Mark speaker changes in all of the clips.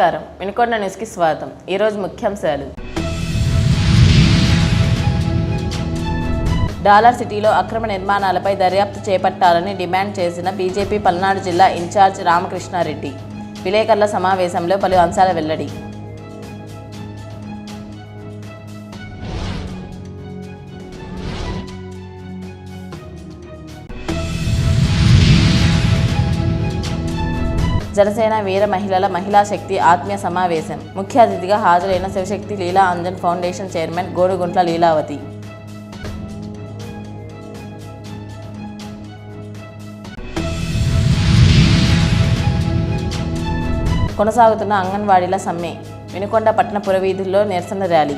Speaker 1: నమస్కారం. వినుకొండ న్యూస్కి స్వాగతం. ఈరోజు ముఖ్యాంశాలు. డాలర్ సిటీలో అక్రమ నిర్మాణాలపై దర్యాప్తు చేపట్టాలని డిమాండ్ చేసిన బీజేపీ పల్నాడు జిల్లా ఇన్ఛార్జ్ రామకృష్ణారెడ్డి. విలేకరుల సమావేశంలో పలు అంశాల వెల్లడి. జనసేన వీర మహిళల మహిళా శక్తి ఆత్మీయ సమావేశం. ముఖ్య అతిథిగా హాజరైన శివశక్తి లీలా అంజన్ ఫౌండేషన్ చైర్మన్ గోడుగుంట్ల లీలావతి. కొనసాగుతున్న అంగన్వాడీల సమ్మె. వినుకొండ పట్టణ పురవీధుల్లో నిరసన ర్యాలీ.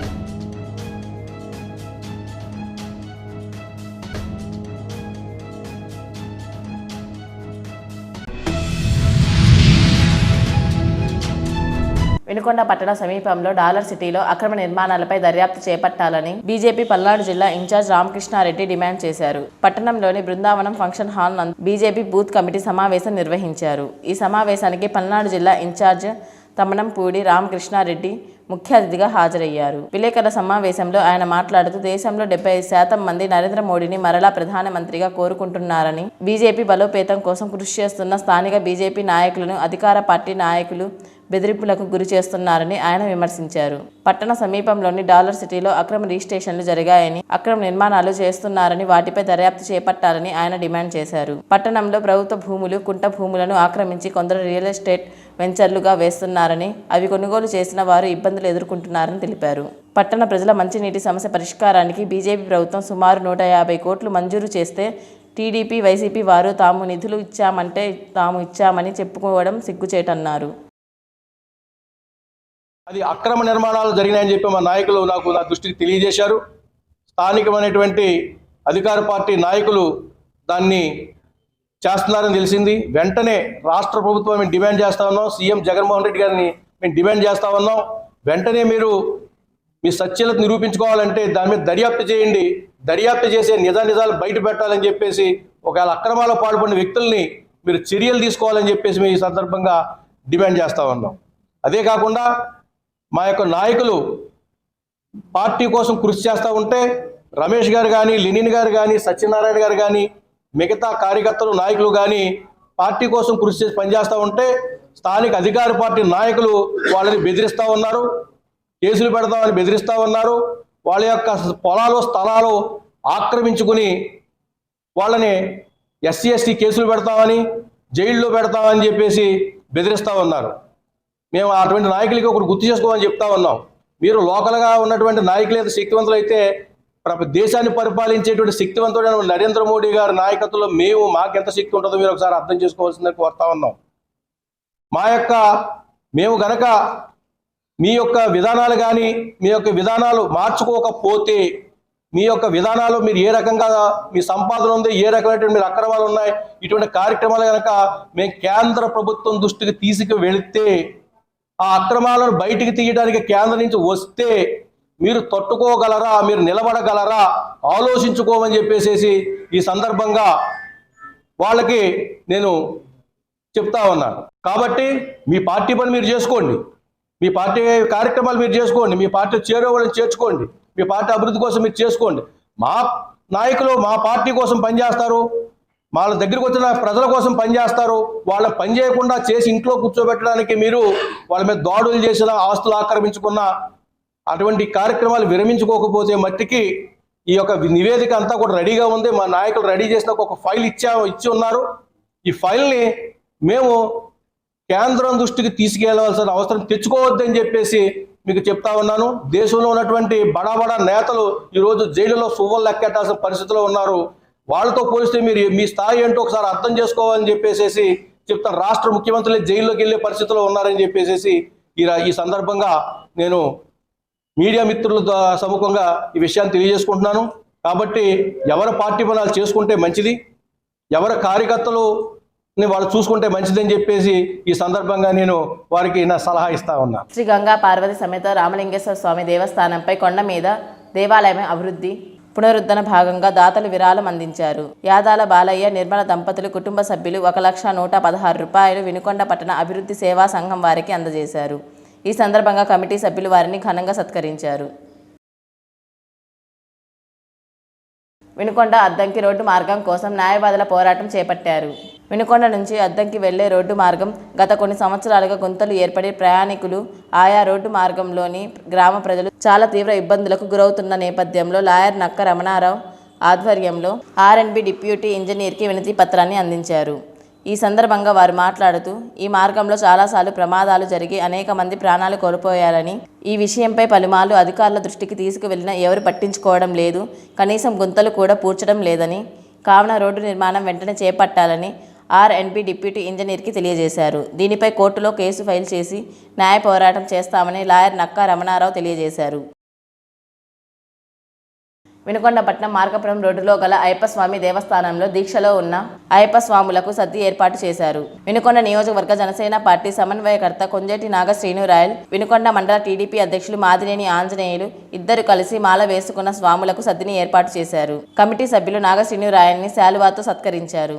Speaker 1: వినుకొండ పట్టణ సమీపంలో డాలర్ సిటీలో అక్రమ నిర్మాణాలపై దర్యాప్తు చేపట్టాలని బీజేపీ పల్నాడు జిల్లా ఇన్ఛార్జ్ రామకృష్ణారెడ్డి డిమాండ్ చేశారు. పట్టణంలోని బృందావనం ఫంక్షన్ హాల్ నందు బీజేపీ బూత్ కమిటీ సమావేశం నిర్వహించారు. ఈ సమావేశానికి పల్నాడు జిల్లా ఇన్ఛార్జ్ తమ్మనంపూడి రామకృష్ణారెడ్డి ముఖ్య అతిథిగా హాజరయ్యారు. విలేకరుల సమావేశంలో ఆయన మాట్లాడుతూ దేశంలో డెబ్బై శాతం మంది నరేంద్ర మోడీని మరలా ప్రధానమంత్రిగా కోరుకుంటున్నారని బీజేపీ బలోపేతం కోసం కృషి చేస్తున్న స్థానిక బీజేపీ నాయకులను అధికార పార్టీ నాయకులు బెదిరింపులకు గురి చేస్తున్నారని ఆయన విమర్శించారు. పట్టణ సమీపంలోని డాలర్ సిటీలో అక్రమ రిజిస్ట్రేషన్లు జరిగాయని అక్రమ నిర్మాణాలు చేస్తున్నారని వాటిపై దర్యాప్తు చేపట్టాలని ఆయన డిమాండ్ చేశారు. పట్టణంలో ప్రభుత్వ భూములు కుంట భూములను ఆక్రమించి కొందరు రియల్ ఎస్టేట్ వెంచర్లుగా వేస్తున్నారని అవి కొనుగోలు చేసిన వారు ఇబ్బందులు ఎదుర్కొంటున్నారని తెలిపారు. పట్టణ ప్రజల మంచినీటి సమస్య పరిష్కారానికి బీజేపీ ప్రభుత్వం సుమారు నూట యాభై కోట్లు మంజూరు చేస్తే టీడీపీ వైసీపీ వారు తాము నిధులు ఇచ్చామంటే తాము ఇచ్చామని చెప్పుకోవడం సిగ్గుచేటన్నారు.
Speaker 2: అది అక్రమ నిర్మాణాలు జరిగినాయని చెప్పి మా నాయకులు నాకు నా దృష్టికి తెలియజేశారు. స్థానికమైనటువంటి అధికార పార్టీ నాయకులు దాన్ని చేస్తున్నారని తెలిసింది. వెంటనే రాష్ట్ర ప్రభుత్వం మేము డిమాండ్ చేస్తా ఉన్నాం. సీఎం జగన్మోహన్ రెడ్డి గారిని మేము డిమాండ్ చేస్తా ఉన్నాం. వెంటనే మీరు మీ సత్యలత నిరూపించుకోవాలంటే దాని మీద దర్యాప్తు చేయండి. దర్యాప్తు చేసే నిజ నిజాలు బయట పెట్టాలని చెప్పేసి ఒకవేళ అక్రమాలు పాల్పడిన వ్యక్తుల్ని మీరు చర్యలు తీసుకోవాలని చెప్పేసి మేము ఈ సందర్భంగా డిమాండ్ చేస్తా ఉన్నాం. అదే కాకుండా మా యొక్క నాయకులు పార్టీ కోసం కృషి చేస్తూ ఉంటే రమేష్ గారు కానీ లెనిన్ గారు కానీ సత్యనారాయణ గారు కానీ మిగతా కార్యకర్తలు నాయకులు కానీ పార్టీ కోసం కృషి చేసి పనిచేస్తూ ఉంటే స్థానిక అధికార పార్టీ నాయకులు వాళ్ళని బెదిరిస్తూ ఉన్నారు కేసులు పెడతామని బెదిరిస్తూ ఉన్నారు వాళ్ళ యొక్క పొలాలు స్థలాలు ఆక్రమించుకుని వాళ్ళని ఎస్సీ ఎస్టీ కేసులు పెడతామని జైల్లో పెడతామని చెప్పేసి బెదిరిస్తూ ఉన్నారు. మేము అటువంటి నాయకులకి ఒకటి గుర్తు చేసుకోమని చెప్తా ఉన్నాం. మీరు లోకల్గా ఉన్నటువంటి నాయకులు అయితే శక్తివంతులు అయితే ప్ర- దేశాన్ని పరిపాలించేటువంటి శక్తివంతుడైన నరేంద్ర మోడీ గారి నాయకత్వంలో మేము మాకెంత శక్తి ఉంటుందో మీరు ఒకసారి అర్థం చేసుకోవాల్సిందని కోరుతా ఉన్నాం. మా యొక్క మేము గనక మీ యొక్క విధానాలు కానీ మీ యొక్క విధానాలు మార్చుకోకపోతే మీ యొక్క విధానాలు మీరు ఏ రకంగా మీ సంపాదన ఉంది ఏ రకమైనటువంటి మీరు అక్రమాలు ఉన్నాయి ఇటువంటి కార్యక్రమాలు కనుక మేము కేంద్ర ప్రభుత్వం దృష్టికి తీసుకు వెళితే ఆ అక్రమాలను బయటికి తీయడానికి కేంద్రం నుంచి వస్తే మీరు తట్టుకోగలరా? మీరు నిలబడగలరా? ఆలోచించుకోమని చెప్పేసేసి ఈ సందర్భంగా వాళ్ళకి నేను చెప్తా ఉన్నాను. కాబట్టి మీ పార్టీ పని మీరు చేసుకోండి. మీ పార్టీ కార్యక్రమాలు మీరు చేసుకోండి. మీ పార్టీ చేరువలను చేర్చుకోండి. మీ పార్టీ అభివృద్ధి కోసం మీరు చేసుకోండి. మా నాయకులు మా పార్టీ కోసం పనిచేస్తారు. వాళ్ళ దగ్గరికి వచ్చిన ప్రజల కోసం పనిచేస్తారు వాళ్ళ పని చేయకుండా చేసి ఇంట్లో కూర్చోబెట్టడానికి మీరు వాళ్ళ మీద దాడులు చేసిన ఆస్తులు ఆక్రమించుకున్న అటువంటి కార్యక్రమాలు విరమించుకోకపోతే మట్టికి ఈ యొక్క నివేదిక అంతా కూడా రెడీగా ఉంది. మా నాయకులు రెడీ చేసిన ఒక ఫైల్ ఇచ్చా ఇచ్చి ఉన్నారు. ఈ ఫైల్ని మేము కేంద్రం దృష్టికి తీసుకెళ్ళవలసిన అవసరం తెచ్చుకోవద్దని చెప్పేసి మీకు చెప్తా ఉన్నాను. దేశంలో ఉన్నటువంటి బడా బడా నేతలు ఈరోజు జైలులో సువ్వలు లెక్కెట్టాల్సిన పరిస్థితిలో ఉన్నారు. వాళ్ళతో పోలిస్తే మీరు మీ స్థాయి ఏంటో ఒకసారి అర్థం చేసుకోవాలని చెప్పేసి చెప్తాను రాష్ట్ర ముఖ్యమంత్రులే జైల్లోకి వెళ్ళే పరిస్థితిలో ఉన్నారని చెప్పేసి ఈ ఈ సందర్భంగా నేను మీడియా మిత్రుల సముఖంగా ఈ విషయాన్ని తెలియజేసుకుంటున్నాను. కాబట్టి ఎవరి పార్టీ పనాలు చేసుకుంటే మంచిది ఎవరి కార్యకర్తలు వాళ్ళు చూసుకుంటే మంచిదని చెప్పేసి ఈ సందర్భంగా నేను వారికి నా సలహా ఇస్తా ఉన్నా.
Speaker 1: శ్రీ గంగా పార్వతి సమేత రామలింగేశ్వర స్వామి దేవస్థానంపై కొండ మీద దేవాలయం అభివృద్ధి. పునరుద్ధరణ భాగంగా దాతలు విరాళం అందించారు. యాదాల బాలయ్య నిర్మల దంపతులు కుటుంబ సభ్యులు ఒక లక్ష నూట పదహారు రూపాయలు వినుకొండ పట్టణ అభివృద్ధి సేవా సంఘం వారికి అందజేశారు. ఈ సందర్భంగా కమిటీ సభ్యులు వారిని ఘనంగా సత్కరించారు. వినుకొండ అద్దంకి రోడ్డు మార్గం కోసం న్యాయవాదుల పోరాటం చేపట్టారు. వినుకొండ నుంచి అద్దంకి వెళ్ళే రోడ్డు మార్గం గత కొన్ని సంవత్సరాలుగా గుంతలు ఏర్పడి ప్రయాణికులు ఆయా రోడ్డు మార్గంలోని గ్రామ ప్రజలు చాలా తీవ్ర ఇబ్బందులకు గురవుతున్న నేపథ్యంలో లాయర్ నక్క రమణారావు ఆధ్వర్యంలో ఆర్ఎన్బి డిప్యూటీ ఇంజనీర్కి వినతి పత్రాన్ని అందించారు. ఈ సందర్భంగా వారు మాట్లాడుతూ ఈ మార్గంలో చాలాసార్లు ప్రమాదాలు జరిగి అనేక మంది ప్రాణాలు కోల్పోయారని ఈ విషయంపై పలుమార్లు అధికారుల దృష్టికి తీసుకువెళ్ళినా ఎవరు పట్టించుకోవడం లేదు కనీసం గుంతలు కూడా పూడ్చడం లేదని కావున రోడ్డు నిర్మాణం వెంటనే చేపట్టాలని ఆర్ డిప్యూటీ ఇంజనీర్కి తెలియజేశారు. దీనిపై కోర్టులో కేసు ఫైల్ చేసి న్యాయ పోరాటం చేస్తామని లాయర్ నక్కా రమణారావు తెలియజేశారు. వినుకొండపట్నం మార్గపురం రోడ్డులో గల అయ్యప్పస్వామి దేవస్థానంలో దీక్షలో ఉన్న అయ్యప్పస్వాములకు సద్ది ఏర్పాటు చేశారు. వినుకొండ నియోజకవర్గ జనసేన పార్టీ సమన్వయకర్త కొంజేటి నాగ శ్రీనురాయల్ వినుకొండ మండల టీడీపీ అధ్యక్షులు మాదినేని ఆంజనేయులు ఇద్దరు కలిసి మాల వేసుకున్న స్వాములకు సద్దిని ఏర్పాటు చేశారు. కమిటీ సభ్యులు నాగ శ్రీనురాయల్ని శాలువాతో సత్కరించారు.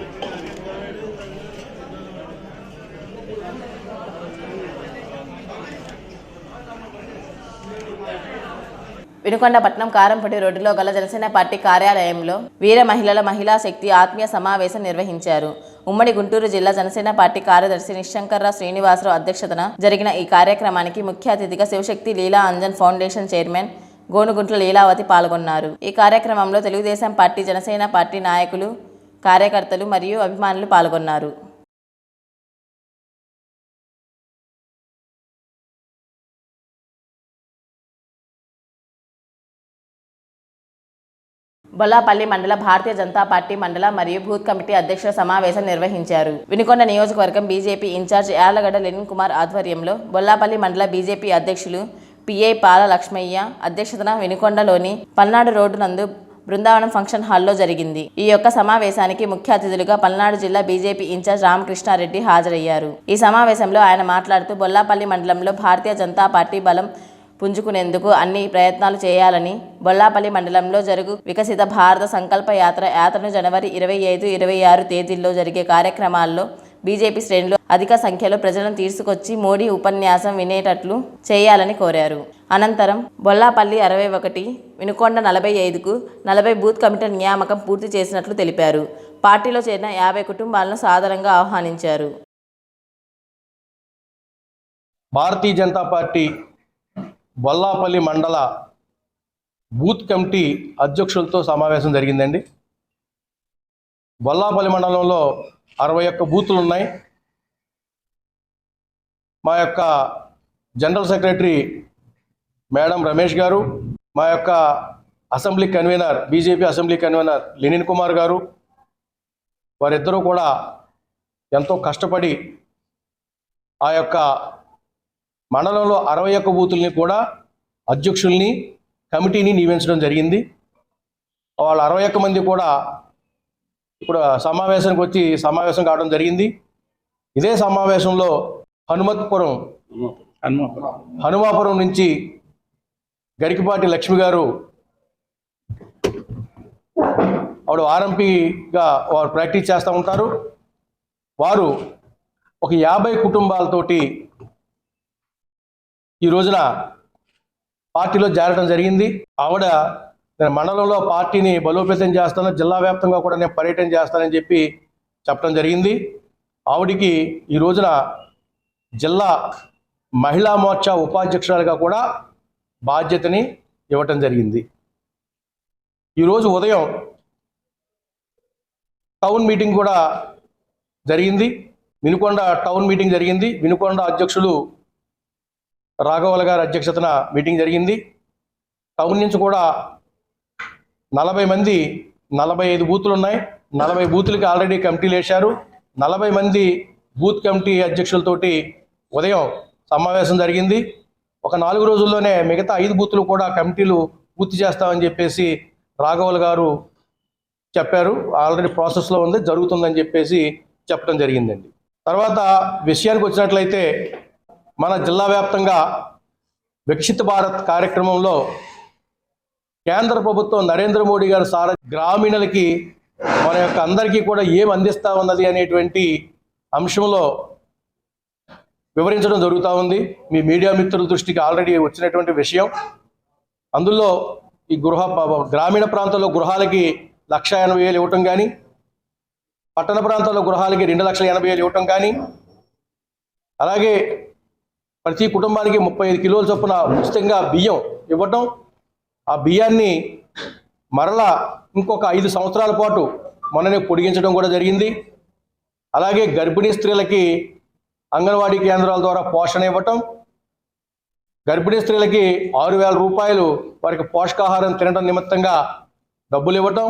Speaker 1: వినుకొండపట్నం కారంపటి రోడ్డులో గల జనసేన పార్టీ కార్యాలయంలో వీర మహిళల మహిళా శక్తి ఆత్మీయ సమావేశం నిర్వహించారు. ఉమ్మడి గుంటూరు జిల్లా జనసేన పార్టీ కార్యదర్శి నిశంకర్రావు శ్రీనివాసరావు అధ్యక్షతన జరిగిన ఈ కార్యక్రమానికి ముఖ్య అతిథిగా శివశక్తి లీలా అంజన్ ఫౌండేషన్ చైర్మన్ గోనుగుంట్ల లీలావతి పాల్గొన్నారు. ఈ కార్యక్రమంలో తెలుగుదేశం పార్టీ జనసేన పార్టీ నాయకులు కార్యకర్తలు మరియు అభిమానులు పాల్గొన్నారు. బొల్లాపల్లి మండల భారతీయ జనతా పార్టీ మండల మరియు బూత్ కమిటీ అధ్యక్షుల సమావేశం నిర్వహించారు. వినుకొండ నియోజకవర్గం BJP incharge Yalagadda Lenin Kumar ఆధ్వర్యంలో బొల్లాపల్లి మండల బీజేపీ అధ్యక్షులు పిఐ పాల లక్ష్మయ్య అధ్యక్షతన వినుకొండలోని పల్నాడు రోడ్డు నందు బృందావనం ఫంక్షన్ హాల్లో జరిగింది. ఈ యొక్క సమావేశానికి ముఖ్య అతిథులుగా పల్నాడు జిల్లా బీజేపీ ఇన్ఛార్జ్ రామకృష్ణారెడ్డి హాజరయ్యారు. ఈ సమావేశంలో ఆయన మాట్లాడుతూ బొల్లాపల్లి మండలంలో భారతీయ జనతా పార్టీ బలం పుంజుకునేందుకు అన్ని ప్రయత్నాలు చేయాలని బొల్లాపల్లి మండలంలో జరుగు వికసిత భారత సంకల్ప యాత్ర యాత్రను జనవరి ఇరవై ఐదు ఇరవై ఆరు తేదీల్లో జరిగే కార్యక్రమాల్లో బీజేపీ శ్రేణులు అధిక సంఖ్యలో ప్రజలను తీసుకొచ్చి మోడీ ఉపన్యాసం వినేటట్లు చేయాలని కోరారు. అనంతరం బొల్లాపల్లి అరవై ఒకటి వినుకొండ నలభై ఐదుకు నలభై బూత్ కమిటీ నియామకం పూర్తి చేసినట్లు తెలిపారు. పార్టీలో చేరిన యాభై కుటుంబాలను సాధారణంగా ఆహ్వానించారు.
Speaker 2: భారతీయ జనతా పార్టీ బొల్లాపల్లి మండల బూత్ కమిటీ అధ్యక్షులతో సమావేశం జరిగిందండి. బొల్లాపల్లి మండలంలో అరవై ఒక్క బూతులు ఉన్నాయి. మా యొక్క జనరల్ సెక్రటరీ మేడం రమేష్ గారు మా యొక్క assembly convener BJP assembly convener Lenin Kumar గారు వారిద్దరూ కూడా ఎంతో కష్టపడి ఆ యొక్క మండలంలో అరవై ఒక్క బూతుల్ని కూడా అధ్యక్షుల్ని కమిటీని నియమించడం జరిగింది. వాళ్ళ అరవై ఒక్క మంది కూడా ఇప్పుడు సమావేశానికి వచ్చి సమావేశం కావడం జరిగింది. ఇదే సమావేశంలో హనుమత్పురం హనుమాపురం నుంచి గరికిపాటి లక్ష్మి గారు ఆవిడ ఆర్ఎంపీగా వారు ప్రాక్టీస్ చేస్తూ ఉంటారు. వారు ఒక యాభై కుటుంబాలతోటి ఈ రోజున పార్టీలో చేరడం జరిగింది. ఆవిడ నేను మండలంలో పార్టీని బలోపేతం చేస్తాను జిల్లా వ్యాప్తంగా కూడా నేను పర్యటన చేస్తానని చెప్పి చెప్పడం జరిగింది. ఆవిడికి ఈ రోజున జిల్లా మహిళా మోర్చా ఉపాధ్యక్షురాలుగా కూడా బాధ్యతని ఇవ్వటం జరిగింది. ఈరోజు ఉదయం టౌన్ మీటింగ్ కూడా జరిగింది. వినుకొండ టౌన్ మీటింగ్ జరిగింది. వినుకొండ అధ్యక్షులు రాఘవల గారి అధ్యక్షతన మీటింగ్ జరిగింది. టౌన్ నుంచి కూడా నలభై మంది నలభై ఐదు బూతులు ఉన్నాయి. నలభై బూతులకి ఆల్రెడీ కమిటీలు వేశారు నలభై మంది బూత్ కమిటీ అధ్యక్షులతోటి ఉదయం సమావేశం జరిగింది. ఒక నాలుగు రోజుల్లోనే మిగతా ఐదు బూతులు కూడా కమిటీలు పూర్తి చేస్తామని చెప్పేసి రాఘవల్ గారు చెప్పారు. ఆల్రెడీ ప్రాసెస్లో ఉంది జరుగుతుందని చెప్పేసి చెప్పడం జరిగిందండి. తర్వాత విషయానికి వచ్చినట్లయితే మన జిల్లా వ్యాప్తంగా వికసిత భారత్ కార్యక్రమంలో కేంద్ర ప్రభుత్వం నరేంద్ర మోడీ గారు సార గ్రామీణులకి మన యొక్క అందరికీ కూడా ఏం అందిస్తా ఉన్నది అనేటువంటి అంశంలో వివరించడం జరుగుతూ ఉంది. మీ మీడియా మిత్రుల దృష్టికి ఆల్రెడీ వచ్చినటువంటి విషయం. అందులో ఈ గృహ గ్రామీణ ప్రాంతాల్లో గృహాలకి లక్ష ఎనభై వేలు ఇవ్వటం కానీ పట్టణ ప్రాంతాల్లో గృహాలకి రెండు లక్షల ఎనభై వేలు ఇవ్వటం కానీ అలాగే ప్రతి కుటుంబానికి ముప్పై ఐదు కిలోల చొప్పున ఉచితంగా బియ్యం ఇవ్వటం ఆ బియ్యాన్ని మరలా ఇంకొక ఐదు సంవత్సరాల పాటు మొన్ననే పొడిగించడం కూడా జరిగింది. అలాగే గర్భిణీ స్త్రీలకి అంగన్వాడీ కేంద్రాల ద్వారా పోషణ ఇవ్వటం గర్భిణీ స్త్రీలకి ఆరు వేల రూపాయలు వారికి పోషకాహారం తినడం నిమిత్తంగా డబ్బులు ఇవ్వటం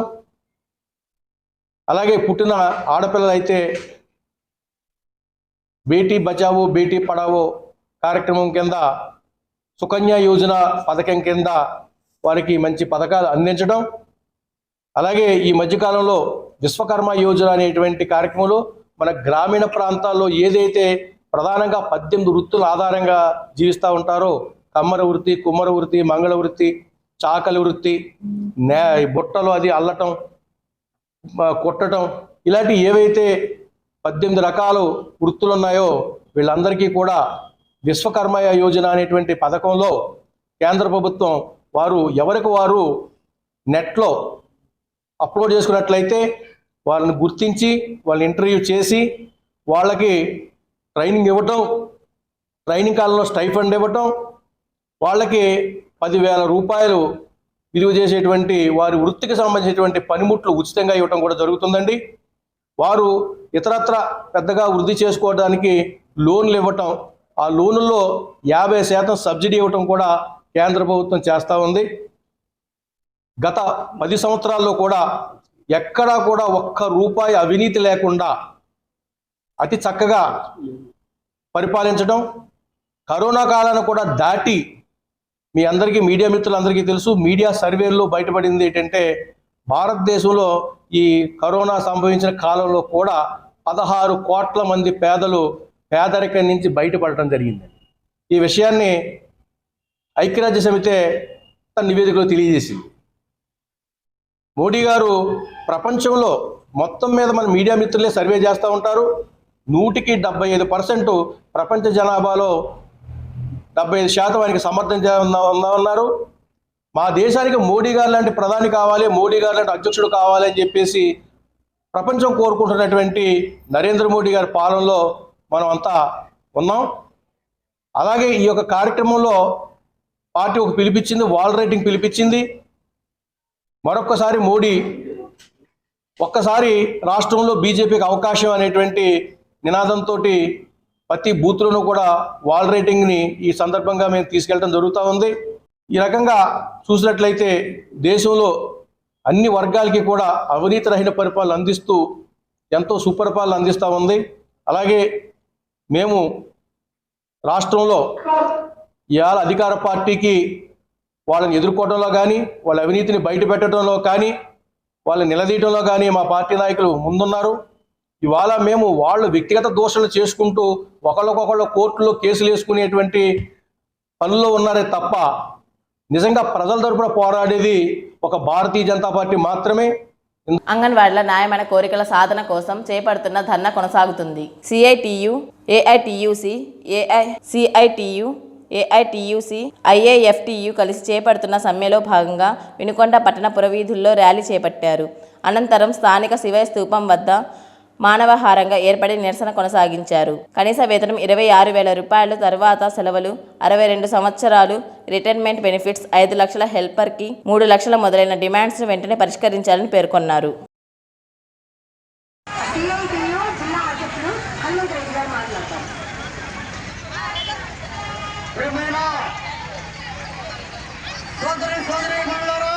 Speaker 2: అలాగే పుట్టిన ఆడపిల్లలైతే బేటీ బచావో బేటీ పడావో కార్యక్రమం కింద సుకన్య యోజన పథకం కింద వారికి మంచి పథకాలు అందించడం అలాగే ఈ మధ్యకాలంలో విశ్వకర్మ యోజన అనేటువంటి కార్యక్రమంలో మన గ్రామీణ ప్రాంతాల్లో ఏదైతే ప్రధానంగా పద్దెనిమిది వృత్తుల ఆధారంగా జీవిస్తూ ఉంటారో కమ్మర వృత్తి కుమ్మర వృత్తి మంగళ వృత్తి చాకలి వృత్తి నే బుట్టలు అది అల్లటం కొట్టడం ఇలాంటి ఏవైతే పద్దెనిమిది రకాలు వృత్తులు ఉన్నాయో వీళ్ళందరికీ కూడా విశ్వకర్మయ యోజన అనేటువంటి పథకంలో కేంద్ర ప్రభుత్వం వారు ఎవరికి వారు నెట్లో అప్లోడ్ చేసుకున్నట్లయితే వాళ్ళని గుర్తించి వాళ్ళని ఇంటర్వ్యూ చేసి వాళ్ళకి ట్రైనింగ్ ఇవ్వటం ట్రైనింగ్ కాలంలో స్టైఫండ్ ఇవ్వటం వాళ్ళకి పదివేల రూపాయలు విలువ చేసేటువంటి వారి వృత్తికి సంబంధించినటువంటి పనిముట్లు ఉచితంగా ఇవ్వటం కూడా జరుగుతుందండి. వారు ఇతరత్ర పెద్దగా వృద్ధి చేసుకోవడానికి లోన్లు ఇవ్వటం ఆ లోనుల్లో యాభై శాతం సబ్సిడీ ఇవ్వటం కూడా కేంద్ర ప్రభుత్వం చేస్తూ ఉంది. గత పది సంవత్సరాల్లో కూడా ఎక్కడా కూడా ఒక్క రూపాయి అవినీతి లేకుండా అతి చక్కగా పరిపాలించడం కరోనా కాలాన్ని కూడా దాటి మీ అందరికీ మీడియా మిత్రులందరికీ తెలుసు మీడియా సర్వేల్లో బయటపడింది ఏంటంటే భారతదేశంలో ఈ కరోనా సంభవించిన కాలంలో కూడా పదహారు కోట్ల మంది పేదలు పేదరికం నుంచి బయటపడటం జరిగింది. ఈ విషయాన్ని ఐక్యరాజ్య సమితే తన నివేదికలో తెలియజేసింది. మోడీ గారు ప్రపంచంలో మొత్తం మీద మన మీడియా మిత్రులే సర్వే చేస్తూ ఉంటారు. నూటికి డెబ్బై ఐదు పర్సెంట్ ప్రపంచ జనాభాలో డెబ్బై ఐదు శాతం ఆయనకి సమర్థన ఉన్నారు. మా దేశానికి మోడీ గారు లాంటి ప్రధాని కావాలి మోడీ గారు లాంటి అధ్యక్షుడు కావాలి అని చెప్పేసి ప్రపంచం కోరుకుంటున్నటువంటి నరేంద్ర మోడీ గారి పాలనలో మనం అంతా ఉన్నాం. అలాగే ఈ యొక్క కార్యక్రమంలో పార్టీ ఒక పిలిపించింది వాల్ రైటింగ్ పిలిపించింది. మరొక్కసారి మోడీ ఒక్కసారి రాష్ట్రంలో బీజేపీకి అవకాశం అనేటువంటి నినాదంతో ప్రతి బూత్లోనూ కూడా వాల్ రైటింగ్ని ఈ సందర్భంగా మేము తీసుకెళ్ళడం జరుగుతూ ఉంది. ఈ రకంగా చూసినట్లయితే దేశంలో అన్ని వర్గాలకి కూడా అవినీతి రహిత పరిపాలన అందిస్తూ ఎంతో సుపరిపాలన అందిస్తూ ఉంది. అలాగే మేము రాష్ట్రంలో ఇవాళ అధికార పార్టీకి వాళ్ళని ఎదుర్కోవడంలో కానీ వాళ్ళ అవినీతిని బయట పెట్టడంలో కానీ వాళ్ళని నిలదీయడంలో కానీ మా పార్టీ నాయకులు ముందున్నారు. ఇవాళ మేము వాళ్ళు వ్యక్తిగత దోషాలు చేసుకుంటూ ఒకళ్ళకొకళ్ళు కోర్టులో కేసులు వేసుకునేటువంటి పనుల్లో ఉన్నారే తప్ప నిజంగా ప్రజల తరపున పోరాడేది ఒక భారతీయ జనతా పార్టీ మాత్రమే.
Speaker 1: అంగన్వాడీల న్యాయమైన కోరికల సాధన కోసం చేపడుతున్న ధర్నా కొనసాగుతుంది. CITU AITUC AI CITU AITUC IAFTU కలిసి చేపడుతున్న సమ్మెలో భాగంగా వినుకొండ పట్టణ పురవీధుల్లో ర్యాలీ చేపట్టారు. అనంతరం స్థానిక శివయ స్తూపం వద్ద మానవహారంగా ఏర్పడి నిరసన కొనసాగించారు. కనీస వేతనం ఇరవై ఆరు వేల రూపాయలు తర్వాత సెలవులు అరవై రెండు సంవత్సరాలు రిటైర్మెంట్ బెనిఫిట్స్ ఐదు లక్షల హెల్పర్కి మూడు లక్షల మొదలైన డిమాండ్స్ను వెంటనే పరిష్కరించాలని పేర్కొన్నారు
Speaker 3: సిఐటియు జిల్లా అధ్యక్షులు హనుమంత్ రెడ్డి గారు మాట్లాడతారు ప్రియమైన సోదరి సోదరి మండలారా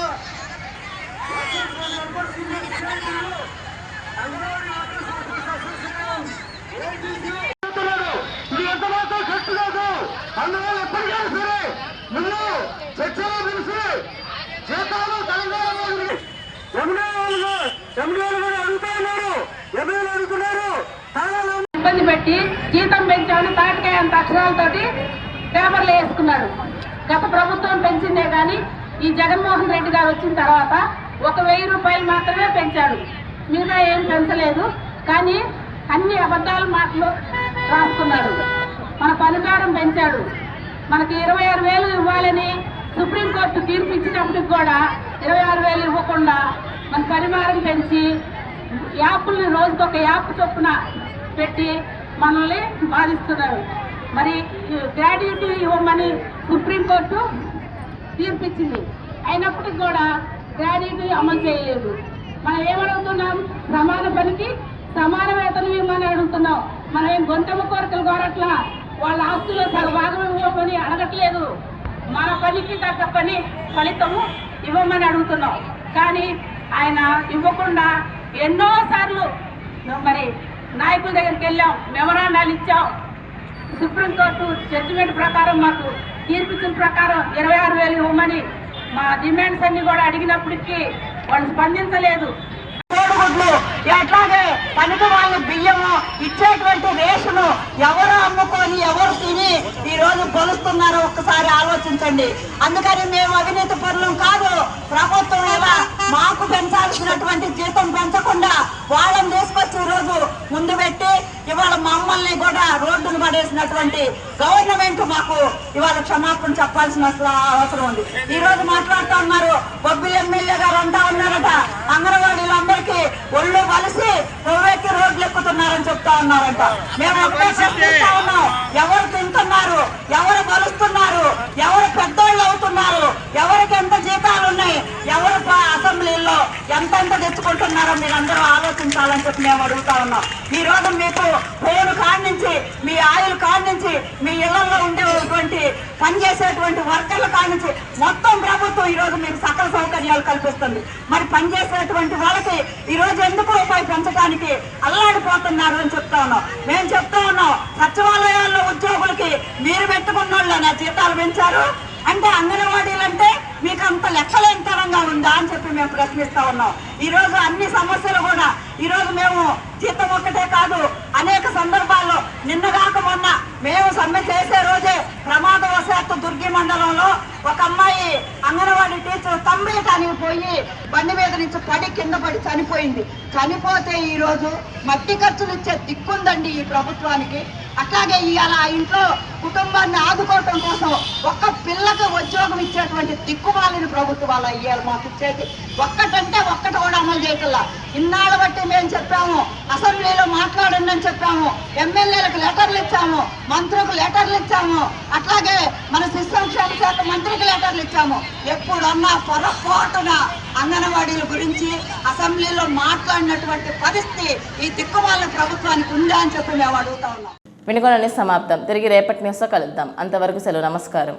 Speaker 3: ఇది ఎంత మాత్రం కట్టు కాదు అందువల్ల ఎప్పటికైనా సరే ముందు చర్చలో పిలిచి జీతాలు తెలంగాణ ఎమ్మెల్యే వాళ్ళు ఎమ్మెల్యేలు కూడా అడుగుతా ఉన్నారు ఎమ్మెల్యేలు అడుగుతున్నారు తెలంగాణ
Speaker 4: ఇబ్బంది పెట్టి జీతం పెంచామని తాటికాయ అంత అక్షరాలతోటి పేపర్లు వేసుకున్నాడు గత ప్రభుత్వం పెంచిందే కానీ ఈ జగన్మోహన్ రెడ్డి గారు వచ్చిన తర్వాత ఒక వెయ్యి రూపాయలు మాత్రమే పెంచాడు మిగతా ఏం పెంచలేదు. కానీ అన్ని అబద్ధాల మాటలు రాసుకున్నాడు మన పనికారం పెంచాడు. మనకి ఇరవై ఆరు వేలు ఇవ్వాలని సుప్రీంకోర్టు తీర్పు ఇచ్చినప్పటికి కూడా ఇరవై ఆరు వేలు ఇవ్వకుండా మన పరిమాణం పెంచి యాప్ని ఒక యాప్ చొప్పున పెట్టి మనల్ని బాధిస్తున్నారు. మరి గ్రాడ్యుయేటీ ఇవ్వమని సుప్రీంకోర్టు తీర్పిచ్చింది. అయినప్పటికి కూడా గ్రాడ్యుయేటీ అమలు చేయలేదు. మనం ఏమడుగుతున్నాం? సమాన పనికి సమాన వేతనం ఇవ్వమని అడుగుతున్నాం. మనం ఏం గొంతమ్మ కోరికలు కోరట్లా? వాళ్ళ ఆస్తుల్లో సగ భాగం ఇవ్వమని అడగట్లేదు. మన పనికి తగ్గ పని ఫలితము ఇవ్వమని అడుగుతున్నాం. కానీ ఆయన ఇవ్వకుండా ఎన్నోసార్లు మరి నాయకుల దగ్గరికి వెళ్ళాం మెమరాండాలు ఇచ్చాం సుప్రీంకోర్టు జడ్జిమెంట్ ప్రకారం మాకు తీర్పిచ్చిన ప్రకారం ఇరవై ఆరు వేలు ఇవ్వమని మా డిమాండ్స్ అన్ని కూడా అడిగినప్పటికీ వాళ్ళు స్పందించలేదు.
Speaker 3: ఎట్లాగే కనుక వాళ్ళ బియ్యము ఇచ్చేటువంటి రేషను ఎవరు అమ్ముకొని ఎవరు తిని ఈ రోజు కొలుస్తున్నారో ఒక్కసారి ఆలోచించండి. అందుకని మేము అవినీతి పనులం కాదు ప్రభుత్వం ఎలా మాకు పెంచాల్సినటువంటి జీతం పెంచకుండా వాళ్ళని తీసుకొచ్చి రోజు ముందు పెట్టి ఇవాళ మమ్మల్ని కూడా రోడ్డును పడేసినటువంటి గవర్నమెంట్ మాకు ఇవాళ క్షమాపణ చెప్పాల్సిన అవసరం ఉంది. ఈ రోజు మాట్లాడుతూ ఉన్నారు బొబ్బిలి ఎమ్మెల్యే గారు అంటా ఉన్నారట. అంగన్వాడీలందరికీ ఒళ్ళు కలిసి నువ్వెక్కి రోడ్లు ఎక్కుతున్నారని చెప్తా ఉన్నారంట. మేము ఒకటే ప్రశ్నిస్తా ఉన్నాం. ఎవరు తింటున్నారు? ఎవరు కలుస్తున్నారు ఎవరు పెద్దోళ్ళు అవుతున్నారు ఎవరికి ఎంత జీతాలు ఉన్నాయి ఎవరు ప- అసెంబ్లీలో ఎంతెంత తెచ్చుకుంటున్నారో? మీరందరూ ఆలోచించాలని చెప్పి మేము అడుగుతా ఉన్నాం. ఈ రోజు మీకు ఫోన్ కాడి నుంచి మీ ఆయిల్ కాడి నుంచి మీ ఇళ్ళలో ఉండేటువంటి పనిచేసేటువంటి వర్కర్ల కాడి నుంచి మొత్తం ప్రభుత్వం ఈ రోజు మీకు సకల సౌకర్యాలు కల్పిస్తుంది. మరి పనిచేసేటువంటి వాళ్ళకి ఈ రోజు ఎందుకు రూపాయి పెంచడానికి అల్లాడిపోతున్నారు అని చెప్తా ఉన్నాం. మేము చెప్తా ఉన్నాం సచివాలయాల్లో ఉద్యోగులకి మీరు పెట్టుకున్న వాళ్ళు నా జీతాలు పెంచారు? అంటే అంగన్వాడీలు అంటే మీకు అంత లెక్కలేనితనంగా ఉందా అని చెప్పి మేము ప్రశ్నిస్తా ఉన్నాం. ఈరోజు అన్ని సమస్యలు కూడా ఈరోజు మేము జీతం ఒక్కటే కాదు అనేక సందర్భాల్లో నిన్నగాక మొన్న మేము సమ్మె చేసే రోజే ప్రమాదవశాత్తు దుర్గి మండలంలో ఒక అమ్మాయి అంగన్వాడీ టీచర్ తమ్మేయటానికి పోయి బండి మీద నుంచి పడి కింద పడి చనిపోయింది. చనిపోతే ఈరోజు మట్టి ఖర్చులు ఇచ్చే దిక్కుందండి ఈ ప్రభుత్వానికి. అట్లాగే ఇవాళ ఆ ఇంట్లో కుటుంబాన్ని ఆదుకోవటం కోసం ఒక్క పిల్లకి ఉద్యోగం ఇచ్చేటువంటి దిక్కుమాలిన ప్రభుత్వాలు అయ్యారు మాకు ఇచ్చేది. ఒక్కటంటే ఒక్కటి కూడా అమలు చేయటల్లా ఇన్నాళ్ళ బట్టి మేము చెప్పాము అసెంబ్లీలో మాట్లాడండి అని చెప్పాము ఎమ్మెల్యేలకు లెటర్లు ఇచ్చాము మంత్రులకు లెటర్లు ఇచ్చాము అట్లాగే మన శిశు సంక్షేమ శాఖ మంత్రికి లెటర్లు ఇచ్చాము. ఎప్పుడన్నా పొరపాటున అంగన్వాడీల గురించి అసెంబ్లీలో మాట్లాడినటువంటి పరిస్థితి ఈ దిక్కుమాలిన ప్రభుత్వానికి ఉందా అని చెప్పి మేము అడుగుతా ఉన్నాం.
Speaker 1: వినుకొనని సమాప్తం. తిరిగి రేపటి న్యూస్లో కలుద్దాం. అంతవరకు సెలవు. నమస్కారం.